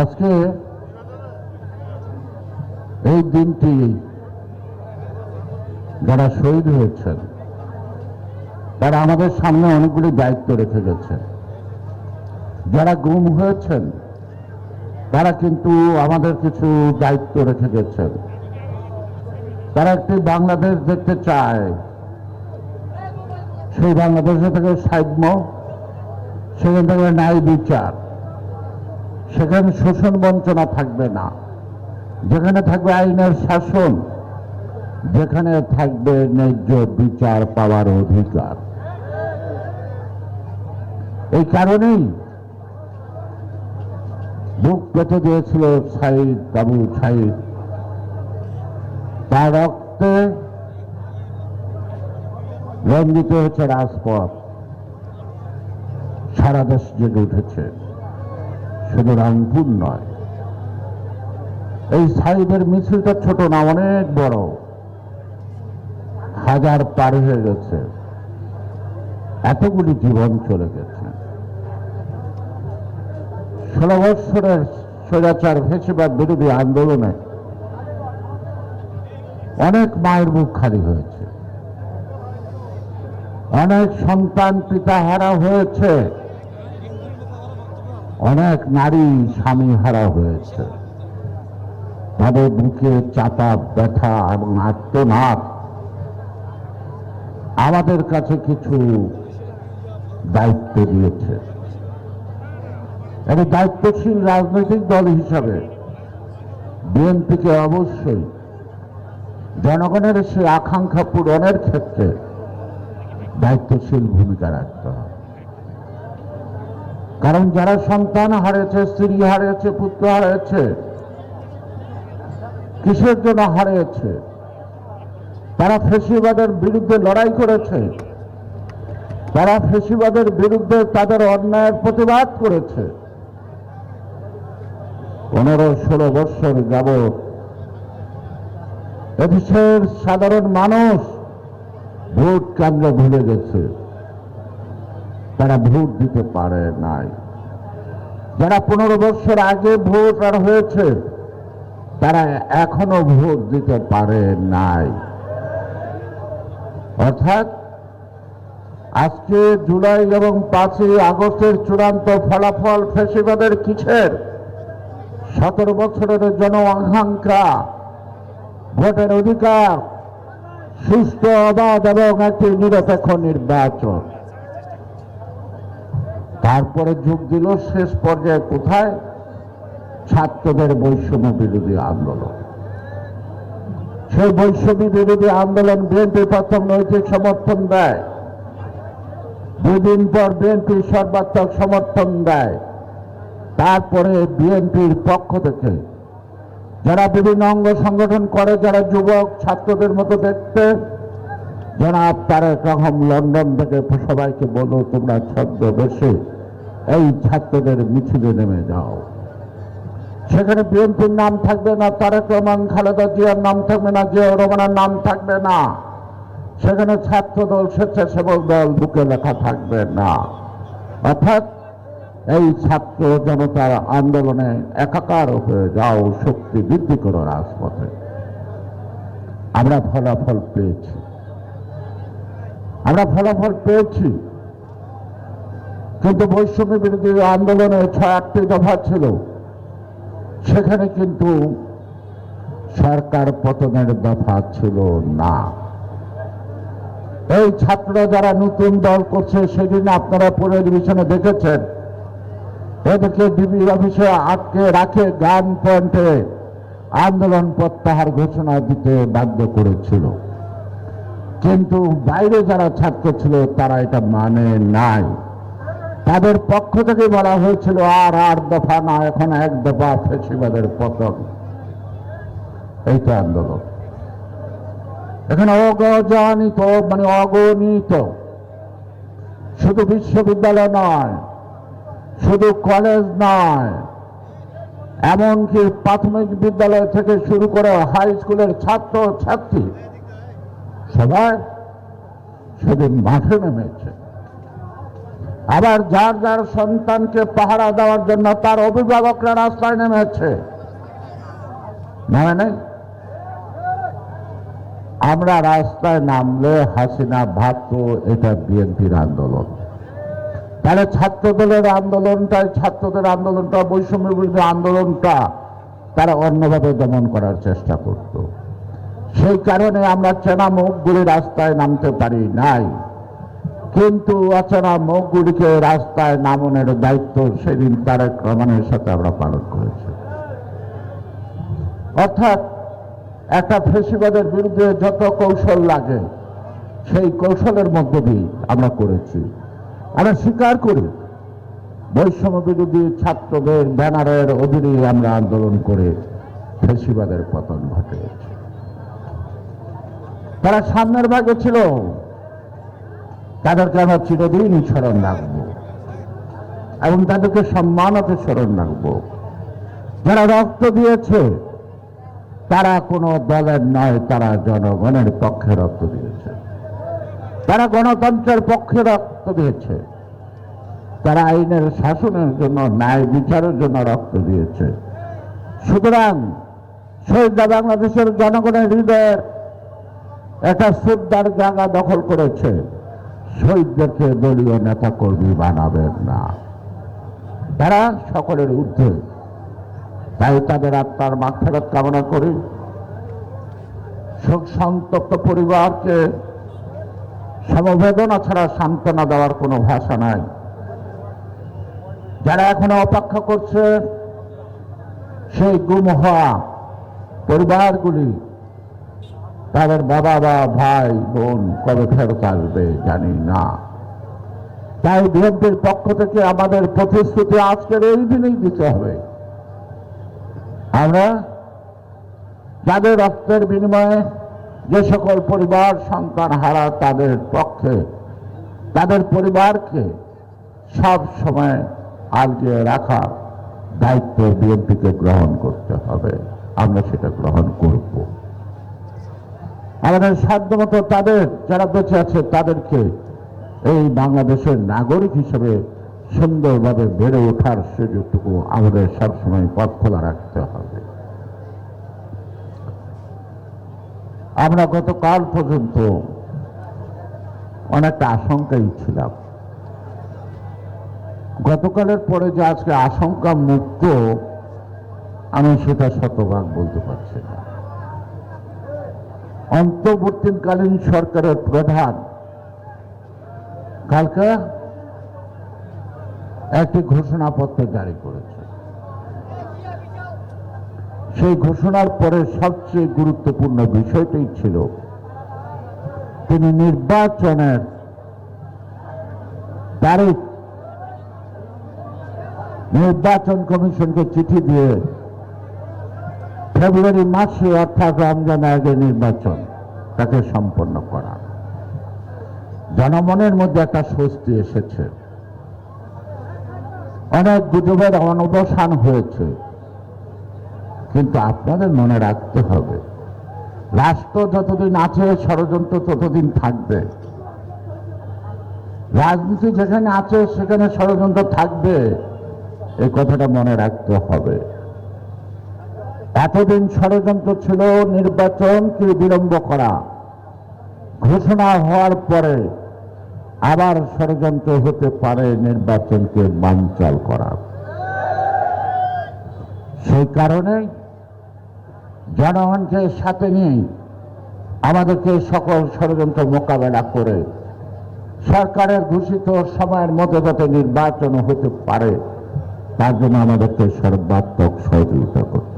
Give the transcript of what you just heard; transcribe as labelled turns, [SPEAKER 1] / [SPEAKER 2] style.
[SPEAKER 1] আজকে এই দিনটি যারা শহীদ হয়েছেন, তারা আমাদের সামনে অনেকগুলি দায়িত্ব রেখে গেছেন। যারা গুম হয়েছেন, তারা কিন্তু আমাদের কিছু দায়িত্ব রেখে গেছেন। তারা একটি বাংলাদেশ দেখতে চায়। সেই বাংলাদেশে থেকে সাম্য, সেখান থেকে ন্যায় বিচার। সেখানে শোষণ বঞ্চনা থাকবে না। যেখানে থাকবে আইনের শাসন, যেখানে থাকবে ন্যায্য বিচার পাওয়ার অধিকার। এই কারণেই বুক পেতে দিয়েছিল সাইদ, আবু সাইদ। তার রক্তে রঞ্জিত হয়েছে রাজপথ। সারা দেশ জেগে উঠেছে। শুধু রংপুর নয়। এই সাইদের মিছিলটা ছোট না, অনেক বড়। হাজার পার হয়ে গেছে। এতগুলি জীবন চলে গেছে। ষোলো বৎসরের স্বৈরাচার ফেসিবাদ বিরোধী আন্দোলনে অনেক মায়ের মুখ খালি হয়েছে। অনেক সন্তান পিতা হারা হয়েছে। অনেক নারী স্বামী হারা হয়েছে। তাদের বুকে চাপা, ব্যথা এবং আত্মনাদ। আমাদের কাছে কিছু দায়িত্ব দিয়েছে। একটা দায়িত্বশীল রাজনৈতিক দল হিসাবে বিএনপিকে অবশ্যই জনগণের সে আকাঙ্ক্ষা পূরণের ক্ষেত্রে দায়িত্বশীল ভূমিকা রাখতে হবে কারণ যারা সন্তান হারিয়েছে স্ত্রী হারিয়েছে পুত্র হারিয়েছে কিসের জন্য হারিয়েছে তারা ফেসিবাদের বিরুদ্ধে লড়াই করেছে। তারা ফেসিবাদের বিরুদ্ধে তাদের অন্যায়ের প্রতিবাদ করেছে। পনেরো, ষোলো বৎসর যাবৎ এদেশের সাধারণ মানুষ ভোট কেন্দ্র ভুলে গেছে। তারা ভোট দিতে পারে নাই। যারা পনেরো বছর আগে ভোট আর হয়েছে, তারা এখনও ভোট দিতে পারে নাই। অর্থাৎ আজকে জুলাই এবং পাঁচই আগস্টের চূড়ান্ত ফলাফল ফেসিবাদের কিসের? সতেরো বছরের জন আকাঙ্ক্ষা, ভোটের অধিকার সুস্থ অবাধ এবং একটি নিরপেক্ষ নির্বাচন। তারপরে যোগ দিল, শেষ পর্যায়ে কোথায়? ছাত্রদের বৈষম্য বিরোধী আন্দোলন। সেই বৈষম্য বিরোধী আন্দোলন বিএনপি প্রথম নৈতিক সমর্থন দেয়। দুদিন পর বিএনপি সর্বাত্মক সমর্থন দেয়। তারপরে বিএনপির পক্ষ থেকে যারা বিভিন্ন অঙ্গ সংগঠন করে, যারা যুবক, ছাত্রদের মতো দেখতে, জনাব তারেক রহম লন্ডন থেকে সবাইকে বলো তোমরা ছদ্মবেশে এই ছাত্রদের মিছিলে নেমে যাও। সেখানে বিএনপির নাম থাকবে না, তারেক রহমান, খালেদা জিয়ার নাম থাকবে না, জিয়াউর রহমানের নাম থাকবে না। সেখানে ছাত্র দল স্বেচ্ছাসেবক দল, বুকে লেখা থাকবে না। অর্থাৎ এই ছাত্র জনতার আন্দোলনে একাকার হয়ে যাও, শক্তি বৃদ্ধি করো রাজপথে। আমরা ফলাফল পেয়েছি। আমরা ফলাফল পেয়েছি। কিন্তু বৈষম্য বিরোধী আন্দোলনে ছয় আটটি দফা ছিল। সেখানে কিন্তু সরকার পতনের দফা ছিল না। এই ছাত্র যারা নতুন দল করছে, সেদিন আপনারা পুরো ডিভিশনে দেখেছেন। এদেরকে ডিবি অফিসে আটকে রাখে গান পয়েন্টে আন্দোলন প্রত্যাহার ঘোষণা দিতে বাধ্য করেছিল। কিন্তু বাইরে যারা ছাত্র ছিল, তারা এটা মানে নাই। তাদের পক্ষ থেকে বলা হয়েছিল, আর আর দফা না, এখন এক দফা ফেসিবাদের পতন। এইটা আন্দোলন। এখানে অগজানিত মানে অগণিত। শুধু বিশ্ববিদ্যালয় নয়, শুধু কলেজ নয়, এমনকি প্রাথমিক বিদ্যালয় থেকে শুরু করে হাই স্কুলের ছাত্র ছাত্রী সবাই সেদিন মাঠে নেমেছে। আবার যার যার সন্তানকে পাহারা দেওয়ার জন্য তার অভিভাবকরা রাস্তায় নেমেছে। আমরা রাস্তায় নামলে হাসিনা ভাবত এটা বিএনপির আন্দোলন। তাহলে ছাত্র দলের আন্দোলনটাই, ছাত্রদের আন্দোলনটা, বৈষম্য বিরোধী আন্দোলনটা তারা অন্যভাবে দমন করার চেষ্টা করত। সেই কারণে আমরা চেনা মুখগুলি রাস্তায় নামতে পারি নাই। কিন্তু অচেনা মুখগুলিকে রাস্তায় নামানোর দায়িত্ব সেদিন তারেক রহমানের সাথে আমরা পালন করেছি। অর্থাৎ একটা ফেসিবাদের বিরুদ্ধে যত কৌশল লাগে, সেই কৌশলের মধ্য দিয়ে আমরা করেছি। আমরা স্বীকার করি, বৈষম্য বিরোধী ছাত্রদের ব্যানারের অধীনে আমরা আন্দোলন করে ফেসিবাদের পতন ঘটিয়েছি। তারা সামনের ভাগে ছিল। তাদেরকে আমরা চিরদিনই স্মরণ রাখব? এবং তাদেরকে সম্মানতে স্মরণ রাখব। যারা রক্ত দিয়েছে, তারা কোনো দলের নয়, তারা জনগণের পক্ষে রক্ত দিয়েছে। তারা গণতন্ত্রের পক্ষে রক্ত দিয়েছে। তারা আইনের শাসনের জন্য, ন্যায় বিচারের জন্য রক্ত দিয়েছে। সুতরাং শহীদরা বাংলাদেশের জনগণের হৃদয়ের একটা শ্রদ্ধার জায়গা দখল করেছে। শহীদদেরকে দলীয় নেতা কর্মী বানাবেন না। তারা সকলের ঊর্ধ্বে। তাই তাদের আত্মার মাগফেরত কামনা করি। শোক সন্তপ্ত পরিবারকে সমবেদনা ছাড়া সান্ত্বনা দেওয়ার কোনো ভাষা নাই। যারা এখনও অপেক্ষা করছে, সেই গুম হওয়া পরিবারগুলি তাদের বাবা বা ভাই বোন কবে ফেরত আসবে জানি না। তাই বিএনপির পক্ষ থেকে আমাদের প্রতিশ্রুতি আজকের এই দিনেই দিতে হবে। আমরা যাদের রক্তের বিনিময়ে যে সকল পরিবার সন্তান হারা তাদের পক্ষে, তাদের পরিবারকে সব সময় আগিয়ে রাখা দায়িত্ব বিএনপিকে গ্রহণ করতে হবে। আমরা সেটা গ্রহণ করব। আমাদের সাধ্যমতো তাদের, যারা বেঁচে আছে তাদেরকে এই বাংলাদেশের নাগরিক হিসেবে সুন্দরভাবে বেড়ে ওঠার সুযোগটুকু আমাদের সবসময় পথ খোলা রাখতে হবে। আমরা গতকাল পর্যন্ত অনেকটা আশঙ্কাই ছিলাম। গতকালের পরে যে আজকে আশঙ্কা মুক্ত আমি সেটা শতভাগ বলতে পারছি না। অন্তর্বর্তীকালীন সরকারের প্রধান। কালকে একটি ঘোষণাপত্র জারি করেছে। সেই ঘোষণার পরে সবচেয়ে গুরুত্বপূর্ণ বিষয়টাই ছিল, তিনি নির্বাচনের তারিখ, নির্বাচন কমিশনকে চিঠি দিয়ে ফেব্রুয়ারি মাসে অর্থাৎ রমজান আগে নির্বাচন, তাকে সম্পন্ন করা। জনমনের মধ্যে একটা স্বস্তি এসেছে। অনেক গুজবের অনবসান হয়েছে। কিন্তু আপনাদের মনে রাখতে হবে, রাষ্ট্র যতদিন আছে, ষড়যন্ত্র ততদিন থাকবে। রাজনীতি যেখানে আছে, সেখানে ষড়যন্ত্র থাকবে এই কথাটা মনে রাখতে হবে। এতদিন ষড়যন্ত্র ছিল নির্বাচনকে বিলম্ব করা। ঘোষণা হওয়ার পরে আবার ষড়যন্ত্র হতে পারে নির্বাচনকে বানচাল করা। সেই কারণে জনগণকে সাথে নিয়ে আমাদেরকে সকল ষড়যন্ত্র মোকাবেলা করে সরকারের ঘোষিত সময়ের মধ্যে যাতে নির্বাচন হতে পারে, তার জন্য আমাদেরকে সর্বাত্মক সহযোগিতা করতে